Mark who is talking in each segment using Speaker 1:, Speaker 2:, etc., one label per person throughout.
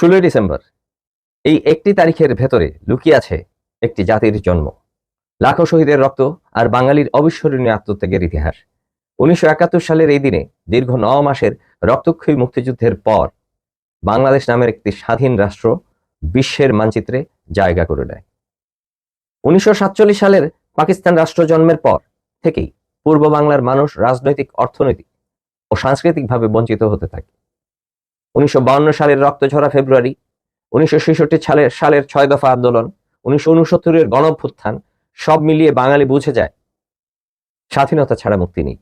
Speaker 1: ষোলোই ডিসেম্বর। এই একটি তারিখের ভেতরে লুকিয়ে আছে একটি জাতির জন্ম। লাখো শহীদের রক্ত আর বাঙালির অবিস্মরণীয় আত্মত্যাগের ইতিহাস। উনিশশো একাত্তর সালের এই দিনে, দীর্ঘ ন মাসের রক্তক্ষয়ী মুক্তিযুদ্ধের পর, বাংলাদেশ নামের একটি স্বাধীন রাষ্ট্র বিশ্বের মানচিত্রে জায়গা করে নেয়। উনিশশো সাতচল্লিশ সালের পাকিস্তান রাষ্ট্র জন্মের পর থেকেই পূর্ব বাংলার মানুষ রাজনৈতিক, অর্থনৈতিক ও সাংস্কৃতিকভাবে বঞ্চিত হতে থাকে। উনিশশো সালের রক্তঝরা ফেব্রুয়ারি, উনিশশো ছেষট্টি সালের সালের ছয় দফা আন্দোলন, উনিশশো উনসত্তরের গণভ্যুত্থান, সব মিলিয়ে বাঙালি বুঝে যায়। স্বাধীনতা ছাড়া মুক্তি নেই।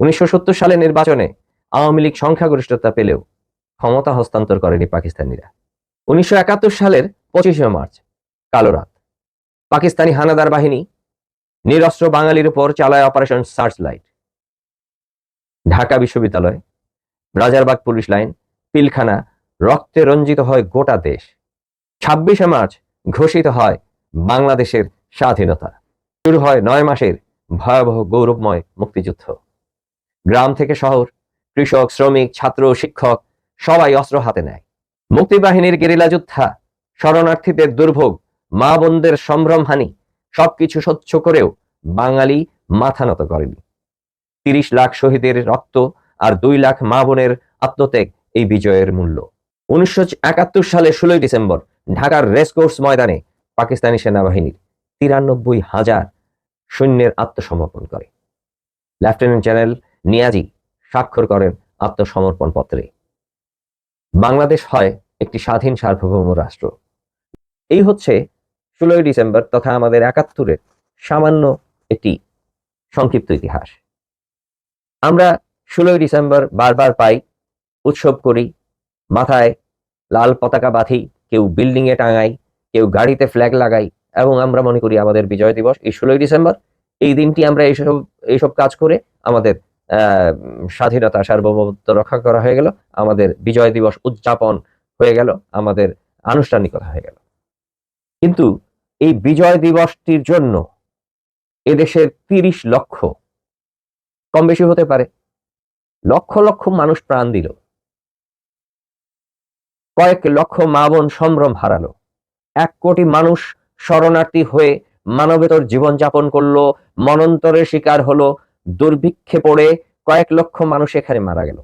Speaker 1: উনিশশো সালের নির্বাচনে আওয়ামী লীগ সংখ্যাগরিষ্ঠতা পেলেও ক্ষমতা হস্তান্তর করেনি পাকিস্তানিরা। উনিশশো একাত্তর সালের পঁচিশে মার্চ, কালো রাত। পাকিস্তানি হানাদার বাহিনী নিরস্ত্র বাঙালির উপর চালায় অপারেশন সার্চ লাইট ঢাকা বিশ্ববিদ্যালয় রাজারবাগ পুলিশ লাইন, পিলখানা, রক্তে রঞ্জিত হয় গোটা দেশ। ছাব্বিশে মার্চ ঘোষিত হয় বাংলাদেশের স্বাধীনতা। শুরু হয় নয় মাসের ভয়াবহ গৌরবময় মুক্তিযুদ্ধ। গ্রাম থেকে শহর, কৃষক, শ্রমিক, ছাত্র, শিক্ষক, সবাই অস্ত্র হাতে নেয়। মুক্তিবাহিনীর গেরিলা যোদ্ধা, শরণার্থীদের দুর্ভোগ, মা বোনদের সম্ভ্রমহানি, সবকিছু সহ্য করেও বাঙালি মাথা নত করেনি। তিরিশ লাখ শহীদের রক্ত আর দুই লাখ মা বোনের আত্মত্যাগ এই বিজয়ের মূল্য। উনিশশো একাত্তর সালে ষোলোই ডিসেম্বর ঢাকার রেসকোর্স ময়দানে পাকিস্তানি সেনাবাহিনীর তিরানব্বই হাজার সৈন্যের আত্মসমর্পণ করে। লেফটেন্যান্ট জেনারেল নিয়াজি স্বাক্ষর করেন আত্মসমর্পণ পত্রে। বাংলাদেশ হয় একটি স্বাধীন সার্বভৌম রাষ্ট্র। এই হচ্ছে ষোলোই ডিসেম্বর তথা আমাদের একাত্তরের সামান্য একটি সংক্ষিপ্ত ইতিহাস। আমরা ষোলোই ডিসেম্বর বারবার পাই, উৎসব করি, মাথায় লাল পতাকা বাঁধি, কেউ বিল্ডিং এ টাঙাই, কেউ গাড়িতে ফ্ল্যাগ লাগাই, এবং আমরা মনে করি আমাদের বিজয় দিবস এই ষোলোই ডিসেম্বর। এই দিনটি আমরা এইসব এইসব কাজ করে আমাদের স্বাধীনতা, সার্বভৌমত্ব রক্ষা করা হয়ে গেল, আমাদের বিজয় দিবস উদযাপন হয়ে গেল, আমাদের আনুষ্ঠানিকতা হয়ে গেল। কিন্তু এই বিজয় দিবসটির জন্য এদেশের তিরিশ লক্ষ কম বেশি হতে পারে। লক্ষ লক্ষ মানুষ প্রাণ দিল। কয়েক লক্ষ মা বোন সম্ভ্রম হারালো। এক কোটি মানুষ শরণার্থী হয়ে মানবেতর জীবনযাপন করল, মনন্তরের শিকার হলো, দুর্ভিক্ষে পড়ে কয়েক লক্ষ মানুষ এখানে মারা গেল।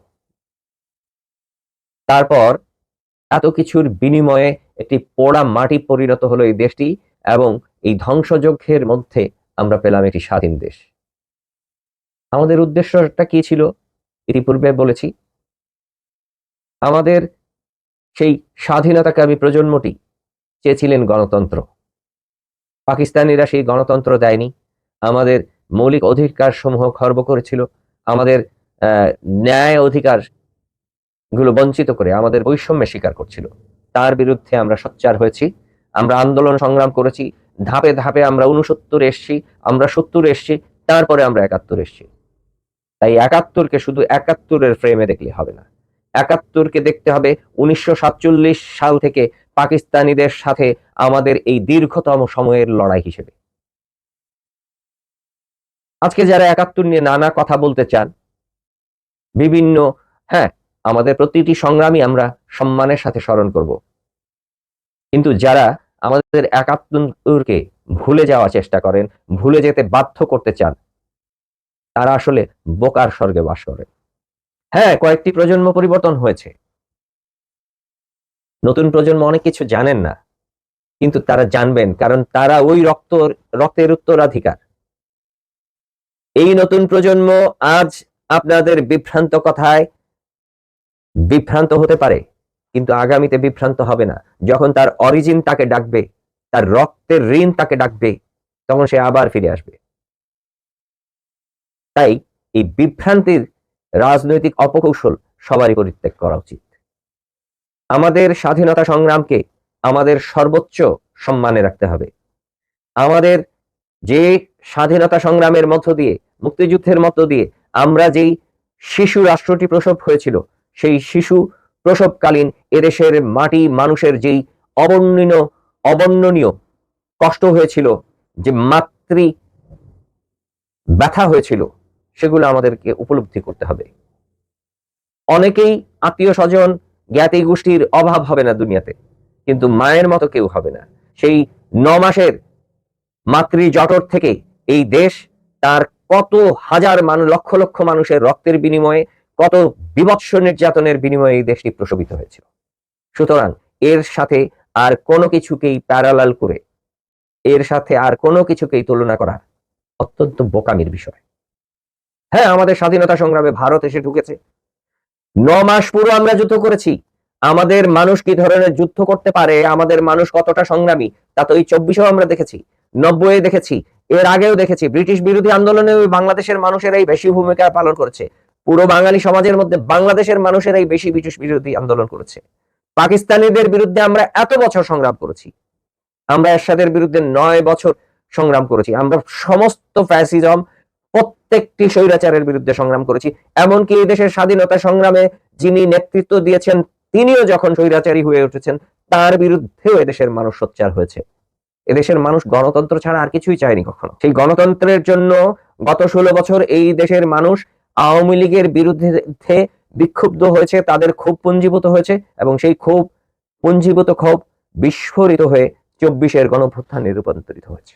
Speaker 1: তারপর এত কিছুর বিনিময়ে একটি পোড়া মাটি পরিণত হলো এই দেশটি এবং এই ধ্বংসযজ্ঞের মধ্যে আমরা পেলাম একটি স্বাধীন দেশ। আমাদের উদ্দেশ্যটা কি ছিল? ইতিপূর্বে বলেছি, আমাদের সেই স্বাধীনতাকামী প্রজন্মটি চেয়েছিলেন গণতন্ত্র। পাকিস্তানিরা সেই গণতন্ত্র দেয়নি। আমাদের মৌলিক অধিকার সমূহ খর্ব করেছিল। আমাদের ন্যায় অধিকারগুলো বঞ্চিত করে আমাদের বৈষম্যের স্বীকার করছিল। তার বিরুদ্ধে আমরা সোচ্চার হয়েছি। আমরা আন্দোলন সংগ্রাম করেছি। ধাপে ধাপে আমরা উনসত্তর এসছি, আমরা সত্তর এসছি, তারপরে আমরা একাত্তর এসছি। তাই একাত্তরকে শুধু একাত্তরের ফ্রেমে দেখলে হবে না। একাত্তরকে দেখতে হবে উনিশশো সাতচল্লিশ সাল থেকে পাকিস্তানিদের সাথে আমাদের এই দীর্ঘতম সময়ের লড়াই হিসেবে। আজকে যারা একাত্তর নিয়ে নানা কথা বলতে চান, বিভিন্ন হ্যাঁ আমাদের প্রতিটি সংগ্রামী আমরা সম্মানের সাথে স্মরণ করব। কিন্তু যারা আমাদের একাত্তরকে ভুলে যাওয়ার চেষ্টা করেন, ভুলে যেতে বাধ্য করতে চান তারা আসলে বোকার স্বর্গে বাস করে। হ্যাঁ কয়েকটি প্রজন্ম পরিবর্তন হয়েছে। নতুন প্রজন্ম অনেক কিছু জানেন না, কিন্তু তারা জানবেন, কারণ তারা ওই রক্ত, রক্তের উত্তরাধিকার। এই নতুন প্রজন্ম আজ আপনাদের বিভ্রান্ত কথায় বিভ্রান্ত হতে পারে, কিন্তু আগামীতে বিভ্রান্ত হবে না। যখন তার অরিজিন তাকে ডাকবে, তার রক্তের ঋণ তাকে ডাকবে, তখন সে আবার ফিরে আসবে। তাই এই বিভ্রান্তির রাজনৈতিক অপকৌশল সবারই পরিত্যাগ করা উচিত। আমাদের স্বাধীনতা সংগ্রামকে আমাদের সর্বোচ্চ সম্মানে রাখতে হবে। আমাদের যে স্বাধীনতা সংগ্রামের মধ্য দিয়ে, মুক্তিযুদ্ধের মধ্য দিয়ে আমরা যেই শিশু রাষ্ট্রটি প্রসব হয়েছিল, সেই শিশু প্রসবকালীন এদেশের মাটি মানুষের যেই অবর্ণনীয় অবর্ণনীয় কষ্ট হয়েছিল, যে মাতৃ ব্যথা হয়েছিল সেগুলো আমাদেরকে উপলব্ধি করতে হবে। অনেকেই আত্মীয় স্বজন, জ্ঞাতি গোষ্ঠীর অভাব হবে না দুনিয়াতে, কিন্তু মায়ের মতো কেউ হবে না। সেই ন মাসের মাতৃ জটর থেকে এই দেশ তার কত হাজার মানুষ লক্ষ লক্ষ মানুষের রক্তের বিনিময়ে, কত বিভৎস নির্যাতনের বিনিময়ে এই দেশটি প্রসবিত হয়েছিল। সুতরাং এর সাথে আর কোনো কিছুকেই প্যারালাল করে, এর সাথে আর কোনো কিছুকেই তুলনা করা অত্যন্ত বোকামির বিষয়। হ্যাঁ আমাদের স্বাধীনতা সংগ্রামে ভারত এসে ঢুকেছে। ন মাস পুরো আমরা যুদ্ধ করেছি। আমাদের মানুষ কি ধরনের যুদ্ধ করতে পারে? আমাদের মানুষ কতটা সংগ্রামী? তা তো এই চব্বিশেও আমরা দেখেছি নব্বই দেখেছি, এর আগেও দেখেছি। ব্রিটিশ বিরোধী আন্দোলনে বাংলাদেশের মানুষেরাই বেশি ভূমিকা পালন করেছে। পুরো বাঙালি সমাজের মধ্যে বাংলাদেশের মানুষেরাই বেশি ব্রিটিশ বিরোধী আন্দোলন করেছে। পাকিস্তানিদের বিরুদ্ধে আমরা এত বছর সংগ্রাম করেছি। আমরা এরশাদের বিরুদ্ধে নয় বছর সংগ্রাম করেছি। আমরা সমস্ত ফ্যাসিজম প্রত্যেকটি স্বৈরাচারের বিরুদ্ধে সংগ্রাম করেছি। এমনকি এই দেশের স্বাধীনতা সংগ্রামে যিনি নেতৃত্ব দিয়েছেন, তিনিও যখন স্বৈরাচারী হয়ে উঠেছেন, তার বিরুদ্ধেও এদেশের মানুষ সোচ্চার হয়েছে। এদেশের মানুষ গণতন্ত্র ছাড়া আর কিছুই চায়নি কখনো। সেই গণতন্ত্রের জন্য গত ষোলো বছর এই দেশের মানুষ আওয়ামী লীগের বিরুদ্ধে বিক্ষুব্ধ হয়েছে, তাদের ক্ষোভ পুঞ্জীভূত হয়েছে এবং সেই ক্ষোভ পুঞ্জীভূত ক্ষোভ বিস্ফোরিত হয়ে চব্বিশের গণভ্যুত্থানে রূপান্তরিত হয়েছে।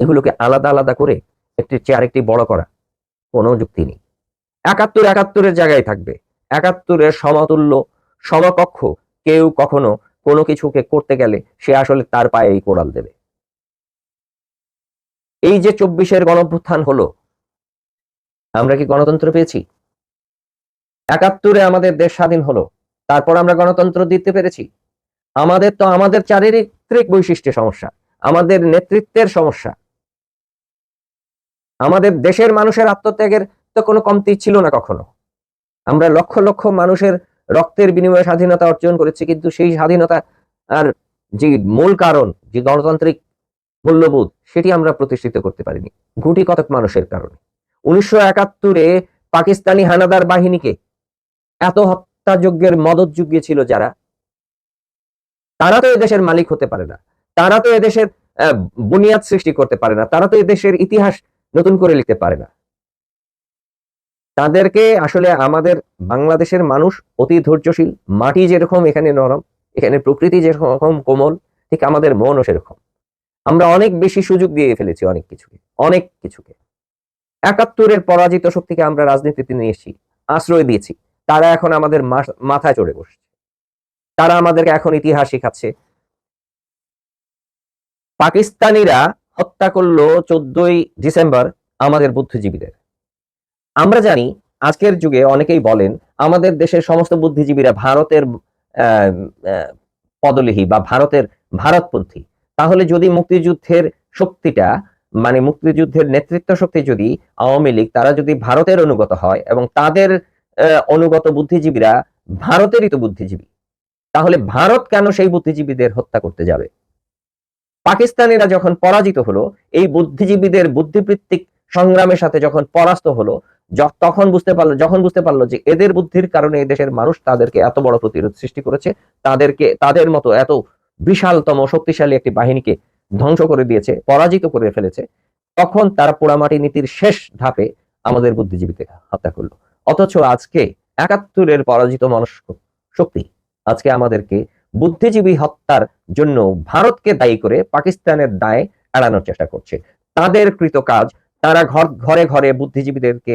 Speaker 1: এগুলোকে আলাদা আলাদা করে একটি চেয়ার একটি বড় করা। কোনো যুক্তি নেই। একাত্তর একাত্তরের জায়গায় থাকবে। একাত্তরের সমতুল্য সমকক্ষ কেউ কখনো কোনো কিছুকে করতে গেলে সে আসলে তার পায়ে এই কোড়াল দেবে। এই যে চব্বিশের গণভ্যুত্থান হলো, আমরা কি গণতন্ত্র পেয়েছি? একাত্তরে আমাদের দেশ স্বাধীন হলো, তারপর আমরা গণতন্ত্র দিতে পেরেছি। আমাদের তো আমাদের চারিত্রিক বৈশিষ্ট্যের সমস্যা, আমাদের নেতৃত্বের সমস্যা আমাদের দেশের মানুষের আত্মত্যাগের তো কোনো কমতি ছিল না কখনো। আমরা লক্ষ লক্ষ মানুষের রক্তের বিনিময়ে স্বাধীনতা অর্জন করেছি, কিন্তু সেই স্বাধীনতা আর যে মূল কারণ, যে গণতান্ত্রিক মূল্যবোধ, সেটি আমরা প্রতিষ্ঠিত করতে পারিনি, গুটি কতক মানুষের কারণে। উনিশশো একাত্তরে পাকিস্তানি হানাদার বাহিনীকে এত হত্যাযজ্ঞের মদত জুগিয়েছিল যারা, তারা তো এদেশের মালিক হতে পারে না, তারা তো এদেশের বুনিয়াদ সৃষ্টি করতে পারে না, তারা তো এদেশের ইতিহাস নতুন করে লিখতে পারে না। তাদেরকে আসলে আমাদের বাংলাদেশের মানুষ অতি ধৈর্যশীল, মাটি যেরকম এখানে নরম, এখানে প্রকৃতি যেরকম কোমল, ঠিক আমাদের মনও সেরকম। আমরা অনেক বেশি সুযোগ দিয়ে ফেলেছি অনেক কিছুকে অনেক কিছুকে। একাত্তরের পরাজিত শক্তিকে আমরা রাজনীতিতে নিয়ে এসেছি, আশ্রয় দিয়েছি, তারা এখন আমাদের মাথায় চড়ে বসছে। তারা আমাদেরকে এখন ইতিহাস শেখাচ্ছে। পাকিস্তানিরা হত্যা করল চোদ্দই ডিসেম্বর আমাদের বুদ্ধিজীবীদের। আমরা জানি, আজকের যুগে অনেকেই বলেন, আমাদের দেশের সমস্ত বুদ্ধিজীবীরা ভারতের পদলিহী বা ভারতের ভারতপন্থী। তাহলে যদি মুক্তিযুদ্ধের শক্তিটা মানে মুক্তিযুদ্ধের নেতৃত্ব শক্তি যদি আওয়ামী লীগ, তারা যদি ভারতের অনুগত হয় এবং তাদের অনুগত বুদ্ধিজীবীরা ভারতেরই তো বুদ্ধিজীবী, তাহলে ভারত কেন সেই বুদ্ধিজীবীদের হত্যা করতে যাবে? পাকিস্তানিরা যখন পরাজিত হলো, এই বুদ্ধিজীবীদের বুদ্ধিবৃত্তিক সংগ্রামের সাথে যখন পরাস্ত হলো তখন বুঝতে পারল, যখন বুঝতে পারল যে এদের বুদ্ধির কারণে এই দেশের মানুষ তাদেরকে এত বড় প্রতিরোধ সৃষ্টি করেছে, তাদেরকে, তাদের মতো এত বিশালতম শক্তিশালী একটি বাহিনীকে ধ্বংস করে দিয়েছে, পরাজিত করে ফেলেছে, তখন তারা পোড়ামাটি নীতির শেষ ধাপে আমাদের বুদ্ধিজীবীদের হত্যা করল। অথচ আজকে একাত্তরের পরাজিত মানুষ শক্তি আজকে আমাদেরকে বুদ্ধিজীবী হত্যার জন্য ভারতকে দায়ী করে পাকিস্তানের দায় এড়ানোর চেষ্টা করছে। তাদের কৃত কাজ, তারা ঘর, ঘরে ঘরে বুদ্ধিজীবীদেরকে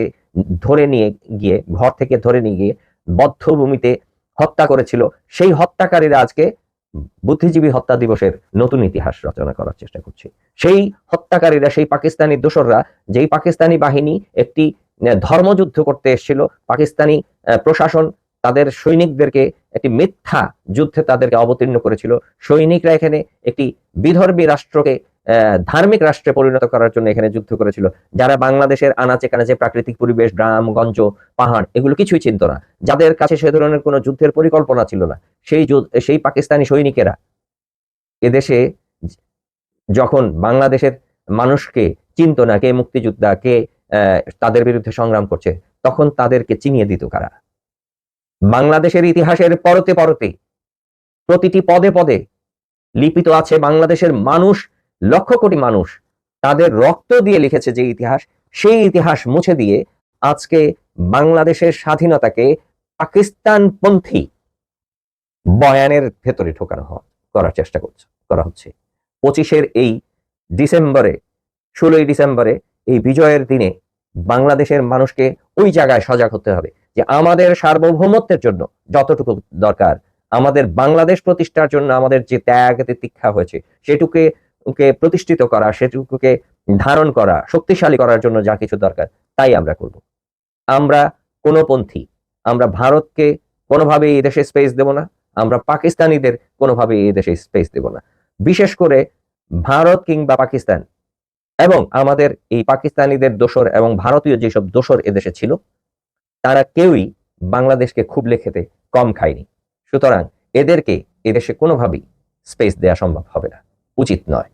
Speaker 1: ধরে নিয়ে গিয়ে, ঘর থেকে ধরে নিয়ে গিয়ে বদ্ধভূমিতে হত্যা করেছিল। সেই হত্যাকারীরা আজকে বুদ্ধিজীবী হত্যা দিবসের নতুন ইতিহাস রচনা করার চেষ্টা করছে। সেই হত্যাকারীরা, সেই পাকিস্তানি দোসররা, যেই পাকিস্তানি বাহিনী একটি ধর্মযুদ্ধ করতে এসেছিল, পাকিস্তানি প্রশাসন তাদের সৈনিকদেরকে একটি মিথ্যা যুদ্ধে তাদেরকে অবতীর্ণ করেছিল। সৈনিকরা এখানে একটি বিধর্মী রাষ্ট্রকে ধার্মিক রাষ্ট্রে পরিণত করার জন্য এখানে যুদ্ধ করেছিল। যারা বাংলাদেশের আনাচে কানাচে প্রাকৃতিক পরিবেশ, গ্রাম, গঞ্জ, পাহাড়, এগুলো কিছুই চিনত না। যাদের কাছে সে ধরনের কোনো যুদ্ধের পরিকল্পনা ছিল না, সেই সেই পাকিস্তানি সৈনিকেরা এদেশে যখন বাংলাদেশের মানুষকে চিনত না, কে মুক্তিযোদ্ধা, কে তাদের বিরুদ্ধে সংগ্রাম করছে, তখন তাদেরকে চিনিয়ে দিত কারা? বাংলাদেশের ইতিহাসের পরতে পরতে প্রতিটি পদে পদে লিপিত আছে বাংলাদেশের মানুষ, লক্ষ কোটি মানুষ। তাদের রক্ত দিয়ে লিখেছে যে ইতিহাস, সেই ইতিহাস মুছে দিয়ে আজকে বাংলাদেশের স্বাধীনতাকে পাকিস্তানপন্থী বয়ানের ভেতরে ঢোকানো হ- করার চেষ্টা করছে, করা হচ্ছে। পঁচিশের এই ডিসেম্বরে, ষোলোই ডিসেম্বরে এই বিজয়ের দিনে বাংলাদেশের মানুষকে ওই জায়গায় সজাগ হতে হবে। যে আমাদের সার্বভৌমত্বের জন্য যতটুকু দরকার, আমাদের বাংলাদেশ প্রতিষ্ঠার জন্য আমাদের যে ত্যাগ তিতিক্ষা হয়েছে, সেটুকে ওকে প্রতিষ্ঠিত করা, সেটুকুকে ধারণ করা, শক্তিশালী করার জন্য যা কিছু দরকার, তাই আমরা করব। আমরা কোনো পন্থী আমরা ভারতকে কোনোভাবেই এই দেশে স্পেস দেব না, আমরা পাকিস্তানিদের কোনোভাবেই এই দেশে স্পেস দেব না। বিশেষ করে ভারত কিংবা পাকিস্তান এবং আমাদের এই পাকিস্তানিদের দোসর এবং ভারতীয় যেসব দোসর এদেশে ছিল তারা কেউই বাংলাদেশকে খুবলে খেতে কম খায়নি। সুতরাং এদেরকে এদেশে কোনোভাবেই স্পেস দেওয়া সম্ভব হবে না। উচিত নয়।